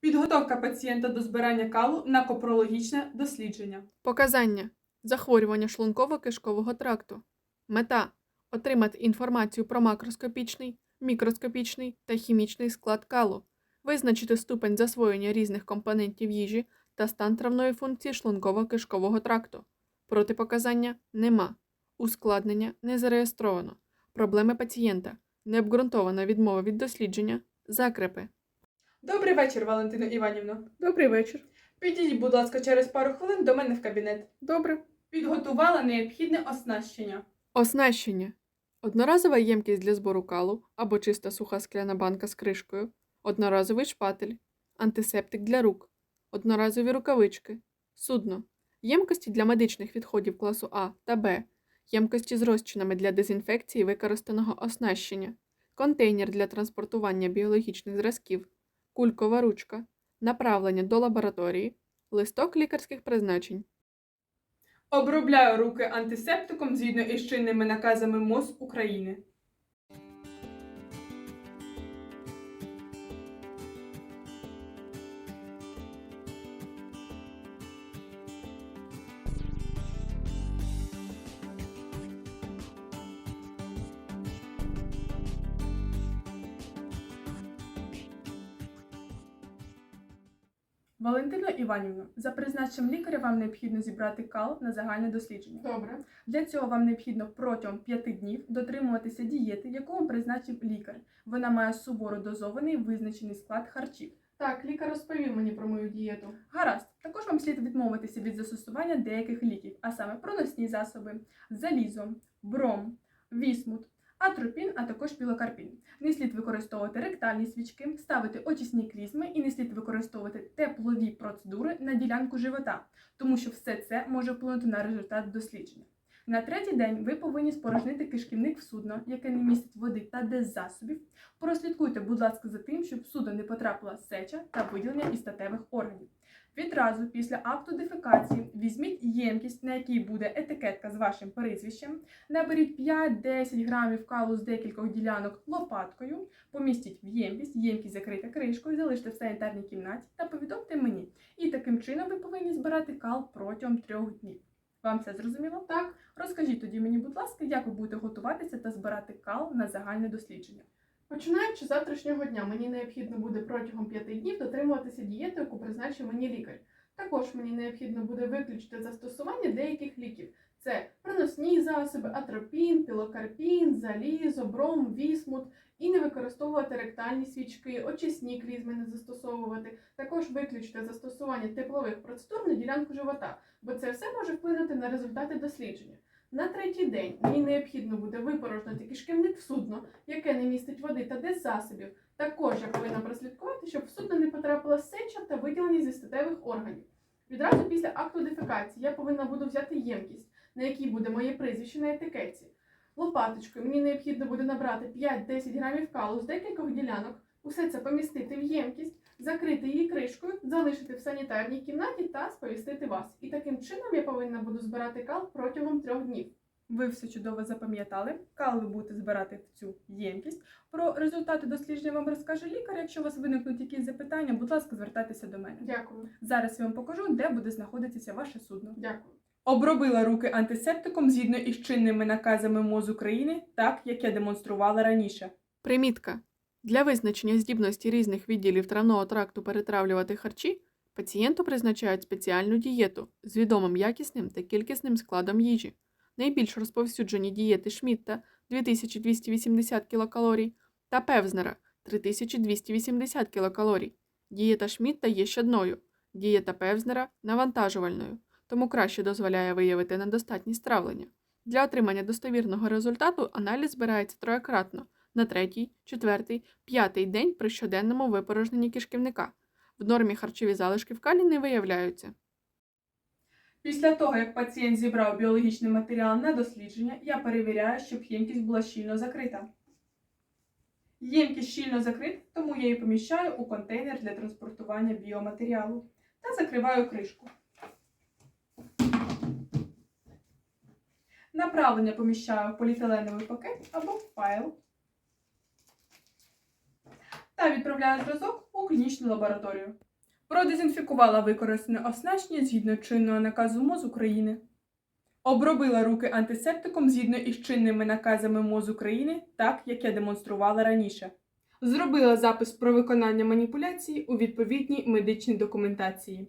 Підготовка пацієнта до збирання калу на копрологічне дослідження. Показання захворювання шлунково-кишкового тракту. Мета отримати інформацію про макроскопічний, мікроскопічний та хімічний склад калу, визначити ступень засвоєння різних компонентів їжі та стан травної функції шлунково-кишкового тракту. Протипоказання нема. Ускладнення не зареєстровано. Проблеми пацієнта. Необґрунтована відмова від дослідження. Закрепи. Добрий вечір, Валентино Іванівно. Добрий вечір. Підійдіть, будь ласка, через пару хвилин до мене в кабінет. Добре. Підготувала необхідне оснащення. Оснащення. Одноразова ємкість для збору калу або чиста суха скляна банка з кришкою, одноразовий шпатель, антисептик для рук, одноразові рукавички, судно, ємкості для медичних відходів класу А та Б, ємкості з розчинами для дезінфекції використаного оснащення, контейнер для транспортування біологічних зразків, кулькова ручка, направлення до лабораторії, листок лікарських призначень. Обробляю руки антисептиком згідно із чинними наказами МОЗ України. Валентино Іванівно, за призначенням лікаря вам необхідно зібрати кал на загальне дослідження. Добре. Для цього вам необхідно протягом 5 днів дотримуватися дієти, яку вам призначив лікар. Вона має суворо дозований визначений склад харчів. Так, лікар розповів мені про мою дієту. Гаразд, також вам слід відмовитися від застосування деяких ліків, а саме проносні засоби, залізо, бром, вісмут, атропін, а також пілокарпін. Не слід використовувати ректальні свічки, ставити очисні клізми і не слід використовувати теплові процедури на ділянку живота, тому що все це може вплинути на результат дослідження. На третій день ви повинні спорожнити кишківник в судно, яке не містить води та деззасобів. Прослідкуйте, будь ласка, за тим, щоб в судно не потрапила сеча та виділення із статевих органів. Відразу після акту дефекації візьміть ємкість, на якій буде етикетка з вашим прізвищем, наберіть 5-10 грамів калу з декількох ділянок лопаткою, помістіть в ємкість, ємкість закрита кришкою, залиште в санітарній кімнаті та повідомте мені. І таким чином ви повинні збирати кал протягом трьох днів. Вам це зрозуміло? Так. Розкажіть тоді мені, будь ласка, як ви будете готуватися та збирати кал на загальне дослідження. Починаючи з завтрашнього дня, мені необхідно буде протягом п'яти днів дотримуватися дієти, яку призначив мені лікар. Також мені необхідно буде виключити застосування деяких ліків. Це проносні засоби, атропін, пілокарпін, залізо, бром, вісмут, і не використовувати ректальні свічки, очисні клізми не застосовувати. Також виключити застосування теплових процедур на ділянку живота, бо це все може вплинути на результати дослідження. На третій день мені необхідно буде випорожнити кишківник в судно, яке не містить води та деззасобів. Також я повинна прослідкувати, щоб в судно не потрапила сеча та виділення зі статевих органів. Відразу після акту дефекації я повинна буду взяти ємкість, на якій буде моє прізвище на етикетці. Лопаточкою мені необхідно буде набрати 5-10 грамів калу з декількох ділянок, усе це помістити в ємкість, закрити її кришкою, залишити в санітарній кімнаті та сповістити вас. І таким чином я повинна буду збирати кал протягом трьох днів. Ви все чудово запам'ятали. Кал ви будете збирати в цю ємкість. Про результати дослідження вам розкаже лікар. Якщо у вас виникнуть якісь запитання, будь ласка, звертайтеся до мене. Дякую. Зараз я вам покажу, де буде знаходитися ваше судно. Дякую. Обробила руки антисептиком згідно із чинними наказами МОЗ України, так як я демонструвала раніше. Примітка. Для визначення здібності різних відділів травного тракту перетравлювати харчі пацієнту призначають спеціальну дієту з відомим якісним та кількісним складом їжі. Найбільш розповсюджені дієти Шмітта 2280 кілокалорій та Певзнера 3280 кілокалорій. Дієта Шмітта є щадною, дієта Певзнера навантажувальною, тому краще дозволяє виявити недостатність травлення. Для отримання достовірного результату аналіз збирається троєкратно на третій, четвертий, п'ятий день при щоденному випорожненні кишківника. В нормі харчові залишки в калі не виявляються. Після того, як пацієнт зібрав біологічний матеріал на дослідження, я перевіряю, щоб ємкість була щільно закрита. Ємкість щільно закрита, тому я її поміщаю у контейнер для транспортування біоматеріалу та закриваю кришку. Направлення поміщаю в поліетиленовий пакет або в файл та відправляю зразок у клінічну лабораторію. Продезінфікувала використане оснащення згідно чинного наказу МОЗ України. Обробила руки антисептиком згідно із чинними наказами МОЗ України, так як я демонструвала раніше. Зробила запис про виконання маніпуляції у відповідній медичній документації.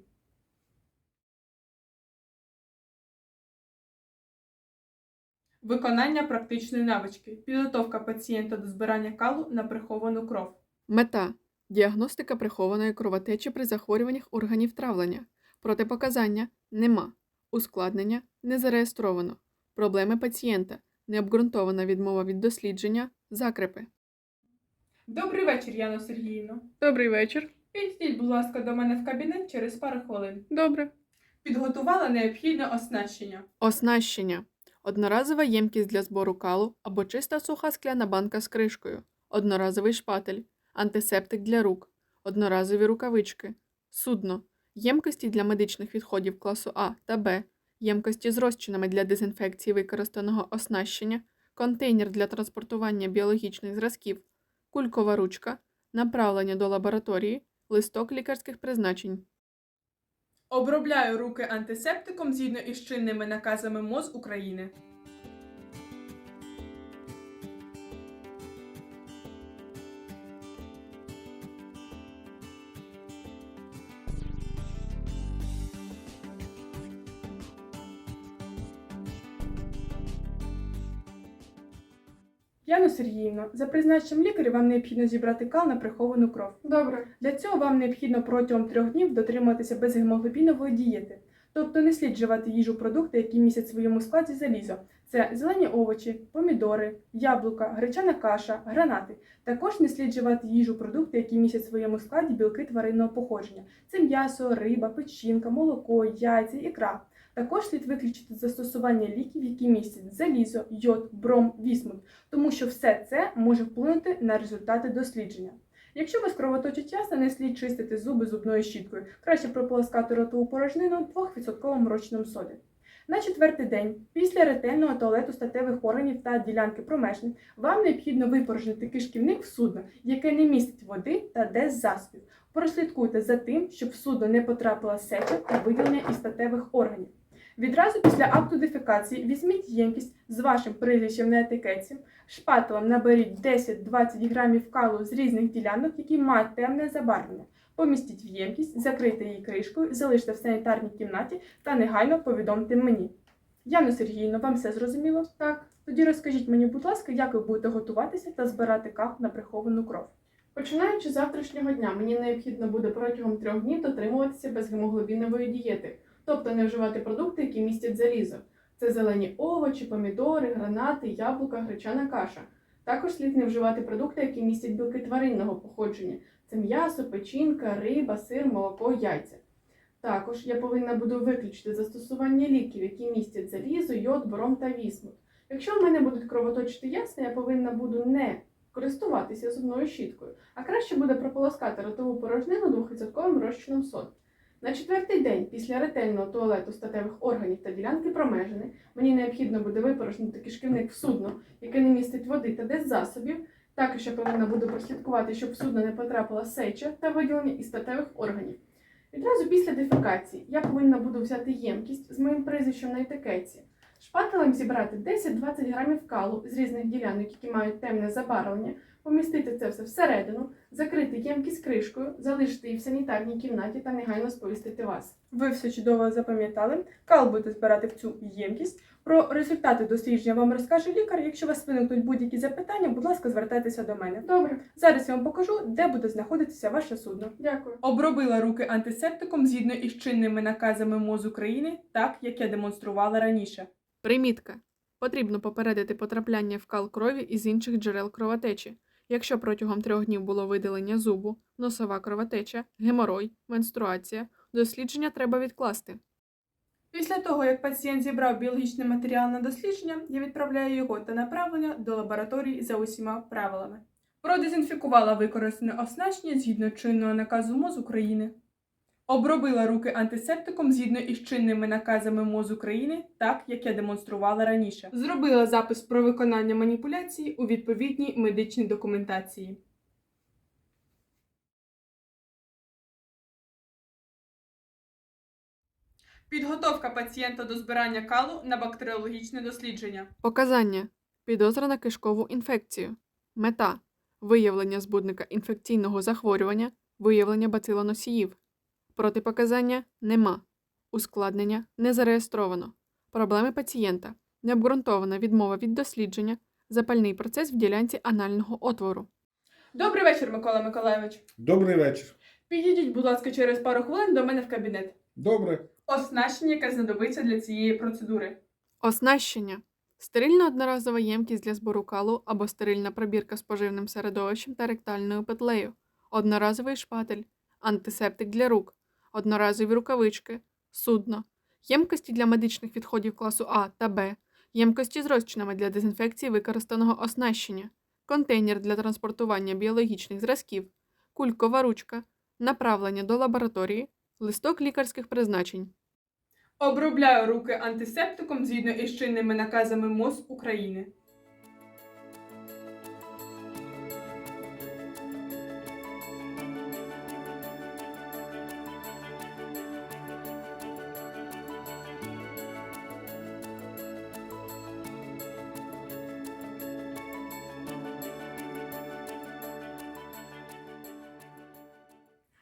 Виконання практичної навички. Підготовка пацієнта до збирання калу на приховану кров. Мета діагностика прихованої кровотечі при захворюваннях органів травлення. Протипоказання нема. Ускладнення не зареєстровано. Проблеми пацієнта. Необґрунтована відмова від дослідження. Закрепи. Добрий вечір, Яно Сергіївно. Добрий вечір. Підійдіть, будь ласка, до мене в кабінет через пару хвилин. Добре. Підготувала необхідне оснащення. Оснащення. Одноразова ємкість для збору калу або чиста суха скляна банка з кришкою. Одноразовий шпатель. Антисептик для рук. Одноразові рукавички. Судно. Ємкості для медичних відходів класу А та Б. Ємкості з розчинами для дезінфекції використаного оснащення. Контейнер для транспортування біологічних зразків. Кулькова ручка. Направлення до лабораторії. Листок лікарських призначень. Обробляю руки антисептиком згідно із чинними наказами МОЗ України. Яно Сергіївно, за призначенням лікаря вам необхідно зібрати кал на приховану кров. Добре. Для цього вам необхідно протягом трьох днів дотримуватися безгемоглобінової дієти, тобто не слід вживати їжу продукти, які містять в своєму складі залізо. Це зелені овочі, помідори, яблука, гречана каша, гранати. Також не слід вживати їжу продукти, які містять в своєму складі білки тваринного походження. Це м'ясо, риба, печінка, молоко, яйця, ікра. Також слід виключити застосування ліків, які містять залізо, йод, бром, вісмут, тому що все це може вплинути на результати дослідження. Якщо вас кровоточить ясна, не слід чистити зуби зубною щіткою. Краще прополоскати ротову порожнину 2% розчином соди. На четвертий день після ретельного туалету статевих органів та ділянки промежних вам необхідно випорожнити кишківник в судно, яке не містить води та без засобів. Прослідкуйте за тим, щоб в судно не потрапила сеча та виділення із статевих органів. Відразу після акту дефекації візьміть ємкість з вашим прізвищем на етикетці, шпателем наберіть 10-20 грамів калу з різних ділянок, які мають темне забарвлення. Помістіть в ємкість, закрийте її кришкою, залиште в санітарній кімнаті та негайно повідомте мені. Яно Сергіївна, вам все зрозуміло? Так. Тоді розкажіть мені, будь ласка, як ви будете готуватися та збирати кал на приховану кров. Починаючи з завтрашнього дня, мені необхідно буде протягом трьох днів дотримуватися безгемоглобінової дієти, тобто не вживати продукти, які містять залізо. Це зелені овочі, помідори, гранати, яблука, гречана каша. Також слід не вживати продукти, які містять білки тваринного походження. Це м'ясо, печінка, риба, сир, молоко, яйця. Також я повинна буду виключити застосування ліків, які містять залізо, йод, бором та вісмут. Якщо в мене будуть кровоточити ясна, я повинна буду не користуватися зубною щіткою, а краще буде прополоскати ротову порожнину 2% розчином соди. На четвертий день після ретельного туалету статевих органів та ділянки промежини мені необхідно буде випорожнити кишківник в судно, яке не містить води та без засобів. Також я повинна буду прослідкувати, щоб в судно не потрапила сеча та виділення із статевих органів. Відразу після дефекації я повинна буду взяти ємкість з моїм прізвищем на етикетці, шпателем зібрати 10-20 грамів калу з різних ділянок, які мають темне забарвлення, помістити це все всередину, закрити ємкість кришкою, залишити її в санітарній кімнаті та негайно сповістити вас. Ви все чудово запам'ятали. Кал будете збирати в цю ємкість. Про результати дослідження вам розкаже лікар. Якщо у вас виникнуть будь-які запитання, будь ласка, звертайтеся до мене. Добре, Зараз я вам покажу, де буде знаходитися ваше судно. дякую. Обробила руки антисептиком згідно із чинними наказами МОЗ України, так як я демонструвала раніше. Примітка. Потрібно попередити потрапляння в кал крові із інших джерел кровотечі. Якщо протягом трьох днів було видалення зубу, носова кровотеча, геморой, менструація, дослідження треба відкласти. Після того, як пацієнт зібрав біологічний матеріал на дослідження, я відправляю його та направлення до лабораторії за усіма правилами. Продезінфікувала використане оснащення згідно чинного наказу МОЗ України. Обробила руки антисептиком згідно із чинними наказами МОЗ України, так як я демонструвала раніше. Зробила запис про виконання маніпуляції у відповідній медичній документації. Підготовка пацієнта до збирання калу на бактеріологічне дослідження. Показання. Підозра на кишкову інфекцію. Мета. Виявлення збудника інфекційного захворювання, виявлення бацилоносіїв. Протипоказання нема. Ускладнення не зареєстровано. Проблеми пацієнта. Необґрунтована відмова від дослідження, запальний процес в ділянці анального отвору. Добрий вечір, Микола Миколайович. Добрий вечір. Підійдіть, будь ласка, через пару хвилин до мене в кабінет. Добре. Оснащення, яке знадобиться для цієї процедури. Оснащення. Стерильна одноразова ємкість для збору калу або стерильна пробірка з поживним середовищем та ректальною петлею, одноразовий шпатель, антисептик для рук, одноразові рукавички, судно, ємкості для медичних відходів класу А та Б, ємкості з розчинами для дезінфекції використаного оснащення, контейнер для транспортування біологічних зразків, кулькова ручка, направлення до лабораторії, листок лікарських призначень. Обробляю руки антисептиком згідно із чинними наказами МОЗ України.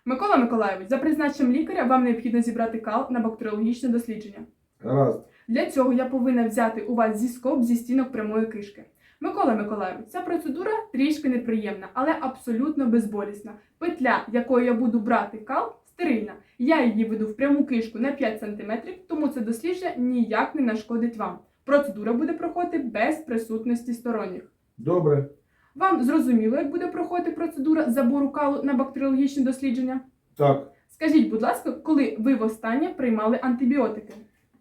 Микола Миколайович, за призначенням лікаря вам необхідно зібрати кал на бактеріологічне дослідження. Гаразд. Для цього я повинна взяти у вас зіскоп зі стінок прямої кишки. Микола Миколайович, ця процедура трішки неприємна, але абсолютно безболісна. Петля, якою я буду брати кал, стерильна. Я її веду в пряму кишку на 5 см, тому це дослідження ніяк не нашкодить вам. Процедура буде проходити без присутності сторонніх. Добре. Вам зрозуміло, як буде проходити процедура забору калу на бактеріологічне дослідження? Так. Скажіть, будь ласка, коли ви востаннє приймали антибіотики?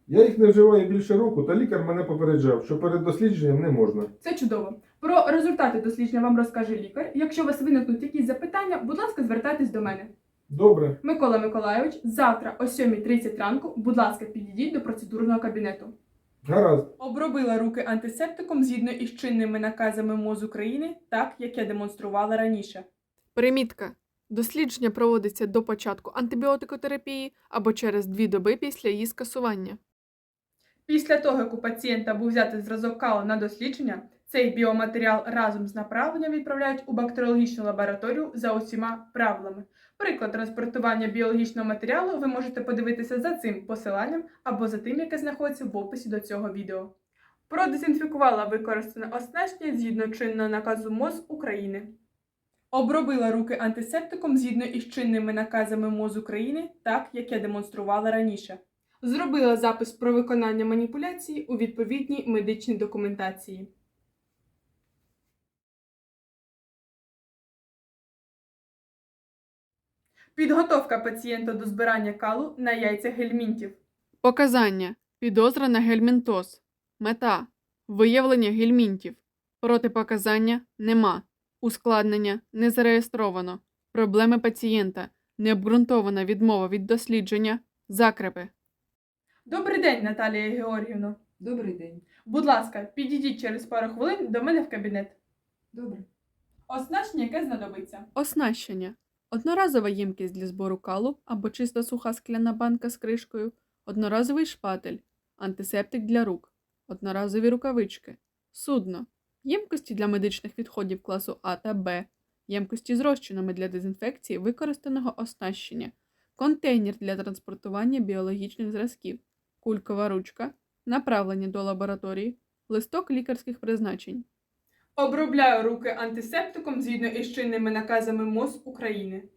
Я їх не вживаю більше року, та лікар мене попереджав, що перед дослідженням не можна. Це чудово. Про результати дослідження вам розкаже лікар. Якщо у вас виникнуть якісь запитання, будь ласка, звертайтесь до мене. Добре. Микола Миколайович, завтра о 7.30 ранку, будь ласка, підійдіть до процедурного кабінету. Гаразд. Обробила руки антисептиком згідно із чинними наказами МОЗ України, так як я демонструвала раніше. Примітка. Дослідження проводиться до початку антибіотикотерапії або через дві доби після її скасування. Після того, як у пацієнта був взятий зразок калу на дослідження, цей біоматеріал разом з направленням відправляють у бактеріологічну лабораторію за усіма правилами. Приклад транспортування біологічного матеріалу ви можете подивитися за цим посиланням або за тим, яке знаходиться в описі до цього відео. Продезінфікувала використане оснащення згідно чинного наказу МОЗ України. Обробила руки антисептиком згідно із чинними наказами МОЗ України, так як я демонструвала раніше. Зробила запис про виконання маніпуляції у відповідній медичній документації. Підготовка пацієнта до збирання калу на яйцях гельмінтів. Показання. Підозра на гельмінтоз. Мета. Виявлення гельмінтів. Протипоказання нема. Ускладнення не зареєстровано. Проблеми пацієнта. Необґрунтована відмова від дослідження. Закрепи. Добрий день, Наталія Георгівна. Добрий день. Будь ласка, підійдіть через пару хвилин до мене в кабінет. Добре. Оснащення, яке знадобиться. Оснащення. Одноразова ємкість для збору калу або чиста суха скляна банка з кришкою, одноразовий шпатель, антисептик для рук, одноразові рукавички, судно, ємкості для медичних відходів класу А та Б, ємкості з розчинами для дезінфекції використаного оснащення, контейнер для транспортування біологічних зразків, кулькова ручка, направлення до лабораторії, листок лікарських призначень. Обробляю руки антисептиком згідно із чинними наказами МОЗ України.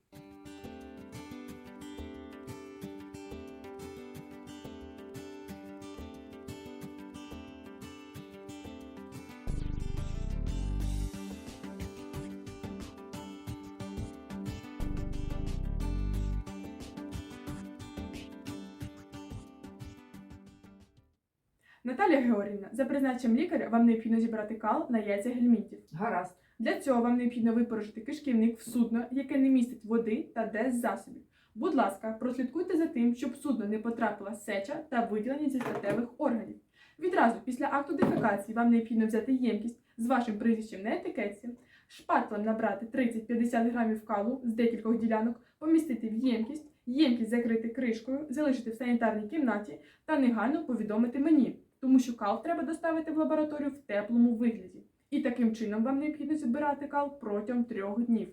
Наталія Георгіївна, за призначенням лікаря вам необхідно зібрати кал на яйця гельмінтів. Гаразд. Для цього вам необхідно випорожити кишківник в судно, яке не містить води та деззасобів. Будь ласка, прослідкуйте за тим, щоб судно не потрапила сеча та виділення зі статевих органів. Відразу після акту дефекації вам необхідно взяти ємкість з вашим прізвищем на етикетці, шпателем набрати 30-50 грамів калу з декількох ділянок, помістити в ємкість, Ємкість закрити кришкою, залишити в санітарній кімнаті та негайно повідомити мені, тому що кал треба доставити в лабораторію в теплому вигляді. І таким чином вам необхідно збирати кал протягом трьох днів.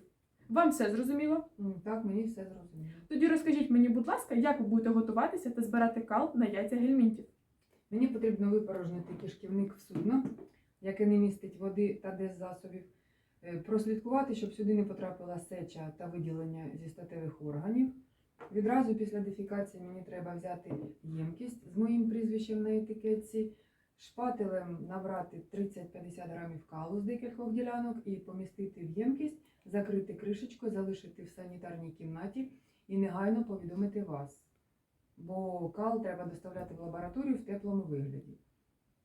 Вам все зрозуміло? Так, мені все зрозуміло. Тоді розкажіть мені, будь ласка, як ви будете готуватися та збирати кал на яйця гельмінтів. Мені потрібно випорожнити кишківник в судно, яке не містить води та деззасобів, Е, прослідкувати, щоб сюди не потрапила сеча та виділення зі статевих органів. Відразу після дефікації мені треба взяти ємкість з моїм прізвищем на етикетці, шпателем набрати 30-50 грамів калу з декількох ділянок і помістити в ємкість, закрити кришечку, залишити в санітарній кімнаті і негайно повідомити вас. Бо кал треба доставляти в лабораторію в теплому вигляді.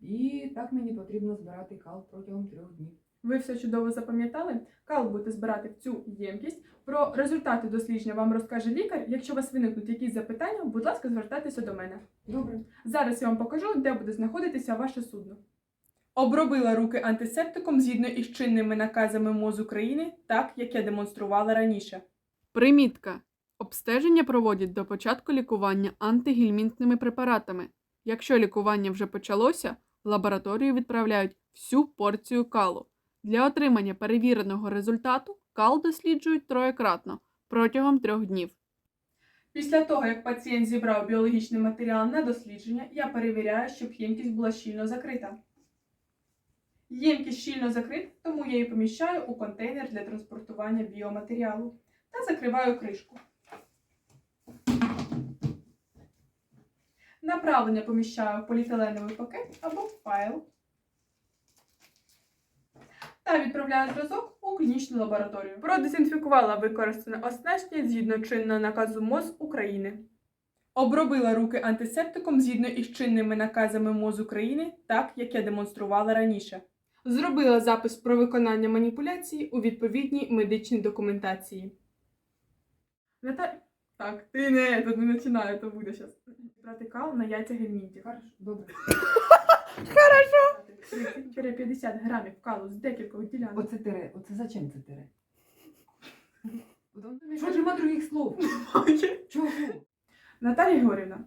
І так мені потрібно збирати кал протягом трьох днів. Ви все чудово запам'ятали? Кал будете збирати в цю ємкість. Про результати дослідження вам розкаже лікар. Якщо у вас виникнуть якісь запитання, будь ласка, звертайтеся до мене. Добре. Зараз я вам покажу, де буде знаходитися ваше судно. Обробила руки антисептиком згідно із чинними наказами МОЗ України, так як я демонструвала раніше. Примітка. Обстеження проводять до початку лікування антигельмінтними препаратами. Якщо лікування вже почалося, в лабораторію відправляють всю порцію калу. Для отримання перевіреного результату кал досліджують троєкратно протягом трьох днів. Після того, як пацієнт зібрав біологічний матеріал на дослідження, я перевіряю, щоб ємкість була щільно закрита. Ємкість щільно закрита, тому я її поміщаю у контейнер для транспортування біоматеріалу та закриваю кришку. Направлення поміщаю в поліетиленовий пакет або в файл. Та відправляю зразок у клінічну лабораторію. Продезінфікувала використане оснащення згідно чинного наказу МОЗ України. Обробила руки антисептиком згідно із чинними наказами МОЗ України, так як я демонструвала раніше. Зробила запис про виконання маніпуляції у відповідній медичній документації. Наталя... Так, ти не, тут не починаю, то буде зараз. Брати на яйця гельмінтів. Хорошо, добре. 30-50 грамів калу з декількох ділянок. Оце тире. Оце зачем це тире? Що нема других слов? Чого? Наталія Георгівна.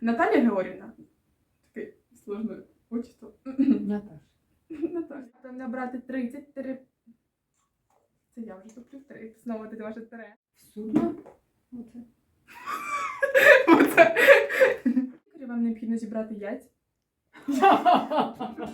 Наталія Георгівна. Таке сложне отчество. Наташ. Наталя. Треба набрати 30 тире. Це я вже туплю 3. Знову ти ваше тире. Судно? Оце. Оце. Вам необхідно зібрати яйця. ハハハハ!